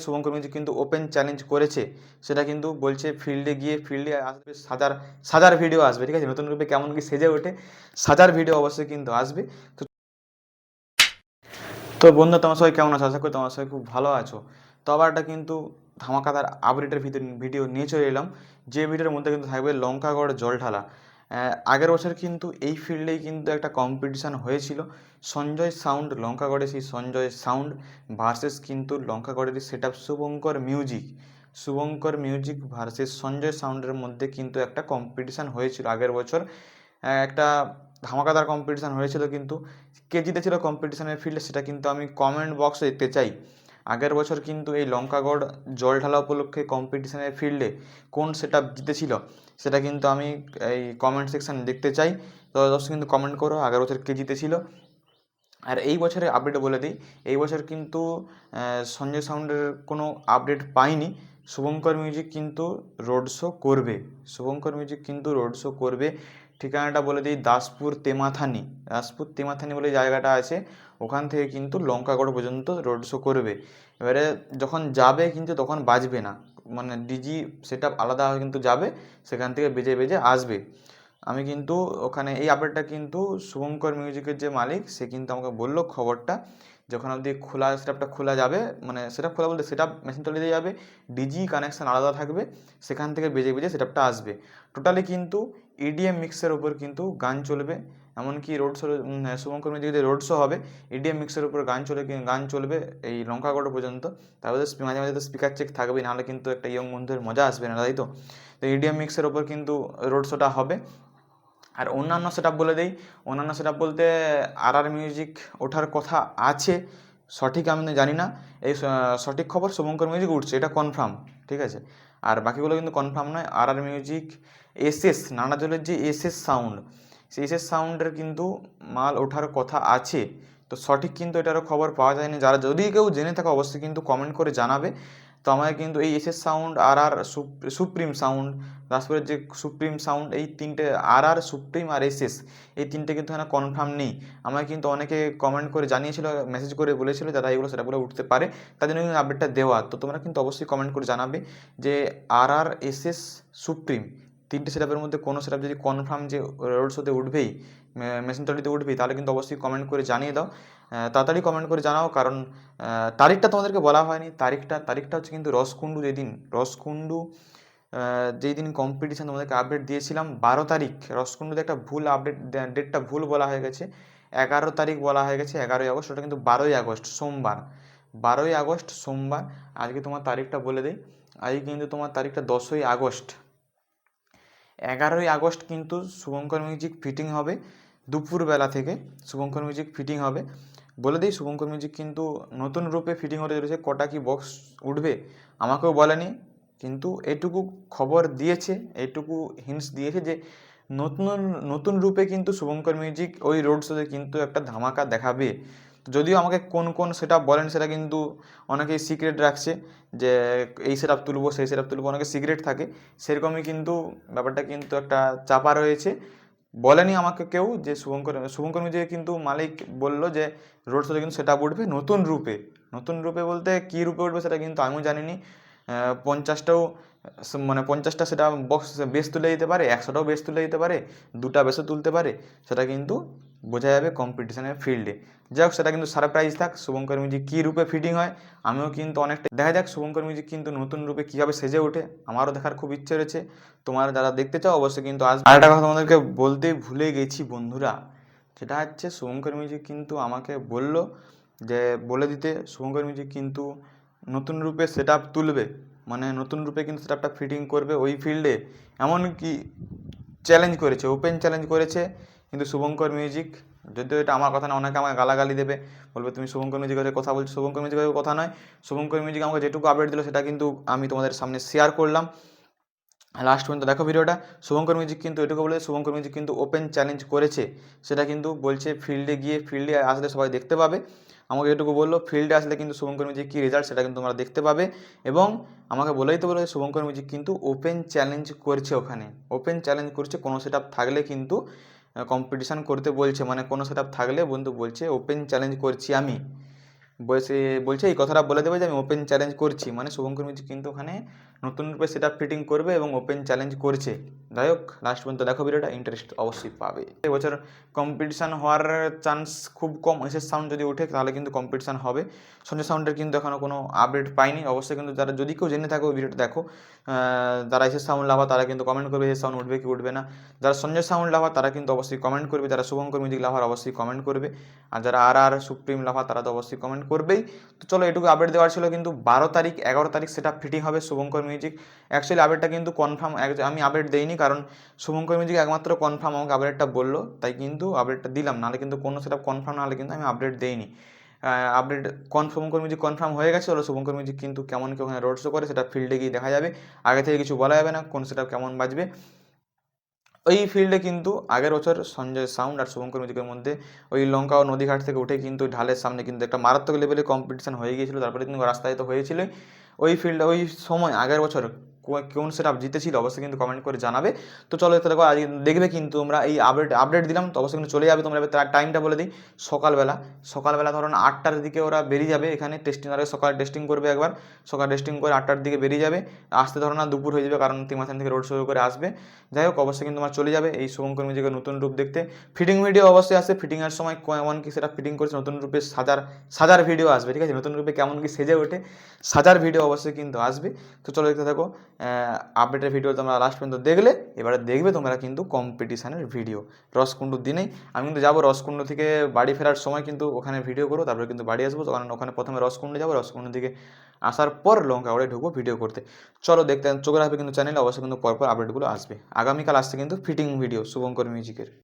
Shubhankar music কিন্তু open challenge করেছে। সেটা কিন্তু বলছে ফিল্ডে গিয়ে ফিল্ডে আসবে, সাজার সাজার ভিডিও আসবে, ঠিক আছে? নতুন রূপে কেমন কি সেজে ওঠে, সাজার ভিডিও অবশ্যই কিন্তু আসবে। তো তো বন্ধু, তোমার সবাই কেমন আছো? আশা করি তোমার সবাই খুব ভালো আছো। তো আবার একটা কিন্তু ধামাকাদার আপডেটের ভিতর ভিডিও নিয়ে চলে এলাম। যে ভিডিওর মধ্যে কিন্তু থাকবে লঙ্কাগড় জল ঢালা আগের বছর কিন্তু এই ফিল্ডেই কিন্তু একটা কম্পিটিশান হয়েছিল। সঞ্জয় সাউন্ড লঙ্কাগড়ে সেই সঞ্জয় সাউন্ড ভার্সেস কিন্তু লঙ্কাগড়ের set up Shubhankar music Shubhankar music versus Sanjay সাউন্ডের মধ্যে কিন্তু একটা কম্পিটিশান হয়েছিল আগের বছর। একটা ধামাকাদার কম্পিটিশান হয়েছিল কিন্তু। কে জিতেছিল কম্পিটিশানের ফিল্ডে সেটা কিন্তু আমি কমেন্ট বক্সে দেখতে চাই। আগের বছর কিন্তু এই লঙ্কাগড় জল ঢালা উপলক্ষে কম্পিটিশনের ফিল্ডে কোন সেট আপ জিতেছিল, সেটা কিন্তু আমি এই কমেন্ট সেকশানে দেখতে চাই। তো দর্শক কিন্তু কমেন্ট করো, আগের বছর কে জিতেছিল। আর এই বছরের আপডেট বলে দিই, এই বছর কিন্তু সঞ্জয় সাউন্ডের কোনো আপডেট পাইনি। শুভঙ্কর মিউজিক কিন্তু রোড শো করবে। শুভঙ্কর মিউজিক কিন্তু রোড শো করবে। ঠিকানাটা বলে দিই দাসপুর তেমাথানি দাসপুর তেমাথানি বলে জায়গাটা আছে। ওখান থেকে কিন্তু লঙ্কাগড় পর্যন্ত রোড শো করবে। এবারে যখন যাবে কিন্তু তখন বাজবে না। মানে ডিজি সেট আলাদা হয়ে কিন্তু যাবে, সেখান থেকে বেজে বেজে আসবে। আমি কিন্তু ওখানে এই আপডেটটা কিন্তু শুভঙ্কর মিউজিকের যে মালিক, সে কিন্তু আমাকে বলল খবরটা। যখন অবধি খোলা সেটআপটা খোলা যাবে মানে সেটআপ খোলা বলতে সেটআপ মেশিন তৈরি যাবে ডিজি কানেকশান আলাদা থাকবে, সেখান থেকে বেজে বেজে সেটআপটা আসবে। টোটালি কিন্তু ইডিএম মিক্সের ওপর কিন্তু গান চলবে। এমনকি রোড শো শুভঙ্কর যে রোড শো হবে ইডিএম মিক্সের উপর গান চলে, গান চলবে এই লঙ্কাগড় পর্যন্ত। তারপরে মাঝে মাঝে তো স্পিকার চেক থাকবে, নাহলে কিন্তু একটা ইয়ং বন্ধুদের মজা আসবে না, তাই তো? তো ইডিএম মিক্সের ওপর কিন্তু রোড শোটা হবে। আর অন্যান্য সেট বলে দেই, অন্যান্য সেট বলতে আর আর মিউজিক ওঠার কথা আছে, সঠিক আমি জানি না। এই সঠিক খবর শুভঙ্কর মিউজিক উঠছে, এটা কনফার্ম ঠিক আছে? আর বাকিগুলো কিন্তু কনফার্ম নয় আর আর মিউজিক এসএস নানা জলের যে এসএস সাউন্ড সেই এসএস সাউন্ডের কিন্তু মাল ওঠার কথা আছে। তো সঠিক কিন্তু এটারও খবর পাওয়া যায়নি। যারা যদি কেউ জেনে থাকে, অবশ্যই কিন্তু কমেন্ট করে জানাবে। তো আমাদের কিন্তু এই এসএস সাউন্ড আর আর সুপ্রিম সাউন্ড, দাসপুরের যে সুপ্রিম সাউন্ড, এই তিনটে আর আর সুপ্রিম আর এসএস এই তিনটে কিন্তু এখানে কনফার্ম নেই। আমায় কিন্তু অনেকে কমেন্ট করে জানিয়েছিল মেসেজ করে বলেছিল যারা এগুলো সেটা বলে উঠতে পারে। তার জন্য কিন্তু আপডেটটা দেওয়া। তো তোমরা কিন্তু অবশ্যই কমেন্ট করে জানাবে যে আর আর এসএস সুপ্রিম তিনটে সেটআপের মধ্যে কোনো সেটআপ যদি কনফার্ম যে রোড শোতে উঠবেই মেশিন তলিতে উঠবেই, তাহলে কিন্তু অবশ্যই কমেন্ট করে জানিয়ে দাও। তাড়াতাড়ি কমেন্ট করে জানাও কারণ তারিখটা তোমাদেরকে বলা হয়নি। তারিখটা তারিখটা হচ্ছে কিন্তু রসকুণ্ডু যেদিন, রসকুণ্ডু যেই দিন কম্পিটিশান তোমাদেরকে আপডেট দিয়েছিলাম, বারো তারিখ। রসকুণ্ডুতে একটা ভুল আপডেট ডেটটা ভুল বলা হয়ে গেছে। এগারো তারিখ বলা হয়ে গেছে, এগারোই আগস্ট, ওটা কিন্তু বারোই আগস্ট, সোমবার। বারোই আগস্ট, সোমবার। আজকে তোমার তারিখটা বলে দিই। আজকে কিন্তু তোমার তারিখটা দশই আগস্ট। এগারোই আগস্ট কিন্তু শুভঙ্কর মিউজিক ফিটিং হবে, দুপুরবেলা থেকে শুভঙ্কর মিউজিক ফিটিং হবে। বলে দিই, শুভঙ্কর মিউজিক কিন্তু নতুন রূপে ফিটিং হতে চলেছে, কটা কি বক্স উঠবে আমাকেও বলেনি, কিন্তু এটুকু খবর দিয়েছে, এটুকু হিন্টস দিয়েছে যে নতুন নতুন রূপে কিন্তু শুভঙ্কর মিউজিক ওই রোড শোতে কিন্তু একটা ধামাকা দেখাবে। যদিও আমাকে কোন কোন সেটা বলেন সেটা কিন্তু অনেকেই সিক্রেট রাখছে যে এই সেট তুলবো, সেই সেট তুলবো, অনেকে সিক্রেট থাকে। সেরকমই কিন্তু ব্যাপারটা কিন্তু একটা চাপা রয়েছে। বলেনি আমাকে কেউ যে শুভঙ্কর শুভঙ্কর মিউজিকে কিন্তু মালিক বলল যে রোড শোতে কিন্তু সেটা উঠবে নতুন রূপে। নতুন রূপে বলতে কী রূপে উঠবে সেটা কিন্তু আমিও জানিনি। পঞ্চাশটাও মানে পঞ্চাশটা সেটা বক্স বেশ তুলে দিতে পারে, একশোটাও বেশ তুলে দিতে পারে, দুটা বেশও তুলতে পারে, সেটা কিন্তু বোঝা যাবে কম্পিটিশনের ফিল্ডে যাই হোক, সেটা কিন্তু সারপ্রাইজ থাক, শুভঙ্কর মিউজিক কী রূপে ফিটিং হয়, আমিও কিন্তু অনেকটা, দেখা যাক শুভঙ্কর মিউজিক কিন্তু নতুন রূপে কীভাবে সেজে ওঠে, আমারও দেখার খুব ইচ্ছে রয়েছে। তোমার যারা দেখতে চাও, অবশ্যই কিন্তু আসবে। আর একটা কথা তোমাদেরকে বলতে ভুলে গেছি বন্ধুরা, সেটা হচ্ছে শুভঙ্কর মিউজিক কিন্তু আমাকে বলল যে, বলে দিতে, শুভঙ্কর মিউজিক কিন্তু নতুন রূপে সেট তুলবে মানে নতুন রূপে কিন্তু সেটআপটা ফিটিং করবে ওই ফিল্ডে এমনকি চ্যালেঞ্জ করেছে ওপেন চ্যালেঞ্জ করেছে। কিন্তু শুভঙ্কর মিউজিক যদিও এটা আমার কথা না, অনেকে আমাকে গালাগালি দেবে। বলবে, তুমি শুভঙ্কর মিউজিকের কথা বলছো। শুভঙ্কর মিউজিকের কথা নয়, শুভঙ্কর মিউজিক আমাকে যেটুকু আপডেট দিল, সেটা কিন্তু আমি তোমাদের সামনে শেয়ার করলাম। লাস্ট পর্যন্ত দেখো ভিডিওটা। শুভঙ্কর মিউজিক কিন্তু এটুকু বলে, শুভঙ্কর মিউজিক কিন্তু ওপেন চ্যালেঞ্জ করেছে। সেটা কিন্তু বলছে ফিল্ডে গিয়ে ফিল্ডে আসলে সবাই দেখতে পাবে। আমাকে এটুকু বলল ফিল্ডে আসলে কিন্তু শুভঙ্কর মিউজিক কী রেজাল্ট সেটা কিন্তু তোমরা দেখতে পাবে এবং আমাকে বলেই তো বলে শুভঙ্কর মিউজিক কিন্তু ওপেন চ্যালেঞ্জ করছে ওখানে। ওপেন চ্যালেঞ্জ করছে, কোনো সেট থাকলে কিন্তু কম্পিটিশান করতে বলছে। মানে কোনো সেট থাকলে বন্ধু বলছে ওপেন চ্যালেঞ্জ করছি আমি। বলছে বলছে, এই কথাটা বলে দেবে যে আমি ওপেন চ্যালেঞ্জ করছি। মানে শুভঙ্কর মিউজিক কিন্তু ওখানে নতুন রূপে সেটা ফিটিং করবে এবং ওপেন চ্যালেঞ্জ করছে। যাই হোক লাস্ট পর্যন্ত দেখো ভিডিওটা ইন্টারেস্ট অবশ্যই পাবে। এবছর কম্পিটিশান হওয়ার চান্স খুব কম এসের সাউন্ড যদি ওঠে, তাহলে কিন্তু কম্পিটিশান হবে। সঞ্জয় সাউন্ডের কিন্তু এখনও কোনো আপডেট পাইনি। অবশ্যই কিন্তু যারা, যদি কেউ জেনে থাকো ভিডিওটা দেখো যারা এসের সাউন্ড লাভা, তারা কিন্তু কমেন্ট করবে এসের সাউন্ড উঠবে কি উঠবে না। যারা সঞ্জয় সাউন্ড লাভা, তারা কিন্তু অবশ্যই কমেন্ট করবে। যারা শুভঙ্কর মিউজিক লাভার, অবশ্যই কমেন্ট করবে। আর যারা আর আর সুপ্রিম লাভা, তারা তো অবশ্যই কমেন্ট করবেই। তো চলো এটুকু আপডেট দেওয়ার ছিল কিন্তু বারো তারিখ, এগারো তারিখ সেটা ফিটিং হবে শুভঙ্কর মিউজিক অ্যাকচুয়ালি আপডেটটা কিন্তু কনফার্ম আমি আপডেট দেইনি কারণ শুভঙ্কর মিউজিক একমাত্র কনফার্ম আমাকে আপডেটটা বলল, তাই কিন্তু আপডেটটা দিলাম। নাহলে কিন্তু কোনো সেটা কনফার্ম না হলে কিন্তু আমি আপডেট দেইনি। আপডেট কন শুভঙ্কর মিউজিক কনফার্ম হয়ে গেছে, হলো শুভঙ্কর মিউজিক কিন্তু কেমন কি ওখানে রোড শো করে সেটা ফিল্ডে গিয়ে দেখা যাবে। আগে থেকে কিছু বলা যাবে না, কোন সেটা কেমন বাজবে। ওই ফিল্ডে কিন্তু আগের বছর সঞ্জয় সাউন্ড আর শুভঙ্কর মিউজিকের মধ্যে ওই লঙ্কা ও নদীঘাট থেকে উঠে কিন্তু ঢালের সামনে কিন্তু একটা মারাত্মক লেভেলে কম্পিটিশন হয়ে গিয়েছিল। তারপরে কিন্তু রাস্তায় তো হয়েছিল ওই ফিল্ডে ওই সময় আগের বছর কোন সেট আপ জিতেছিল অবশ্যই কিন্তু কমেন্ট করে জানাবে। তো চলো দেখো, আজ দেখবে কিন্তু তোমরা এই আপডেট আপডেট দিলাম, তো অবশ্যই কিন্তু চলে যাবে। তোমরা তার টাইমটা বলে দিই, সকালবেলা। সকালবেলা ধরুন আটটার দিকে ওরা বেরিয়ে যাবে এখানে টেস্টিং আগে সকালে টেস্টিং করবে একবার। সকাল টেস্টিং করে আটটার দিকে বেরিয়ে যাবে। আসতে ধরো না দুপুর হয়ে যাবে, কারণ তিমাথান থেকে রোড শো করে আসবে। যাই হোক, অবশ্যই কিন্তু তোমার চলে যাবে এই শুভঙ্কর মিউজিকের নতুন রূপ দেখতে। ফিটিং ভিডিও অবশ্যই আসে ফিটিংয়ের সময় কেমন কি সেটা ফিটিং করছে, নতুন রূপে সাজার সাজার ভিডিও আসবে, ঠিক আছে? নতুন রূপে কেমন কি সেজে ওঠে, সাজার ভিডিও অবশ্যই কিন্তু আসবে। তো চলো দেখতে থাকো আপডেটের ভিডিও তোমরা লাস্ট পর্যন্ত দেখলে, এবারে দেখবে তোমরা কিন্তু কম্পিটিশানের ভিডিও রসকুণ্ডুর দিনেই। আমি কিন্তু যাব রসকুণ্ড থেকে বাড়ি ফেরার সময় কিন্তু ওখানে ভিডিও করব, তারপরে কিন্তু বাড়ি আসব। কারণ ওখানে প্রথমে রসকুণ্ডে যাব রসকুণ্ড থেকে আসার পর লঙ্কা ওড়ে ঢুকবো ভিডিও করতে। চলো দেখতে চোখে রাখবে কিন্তু চ্যানেলে অবশ্যই কিন্তু পরপর আপডেটগুলো আসবে। আগামীকাল আসছে কিন্তু ফিটিং ভিডিও শুভঙ্কর মিউজিকের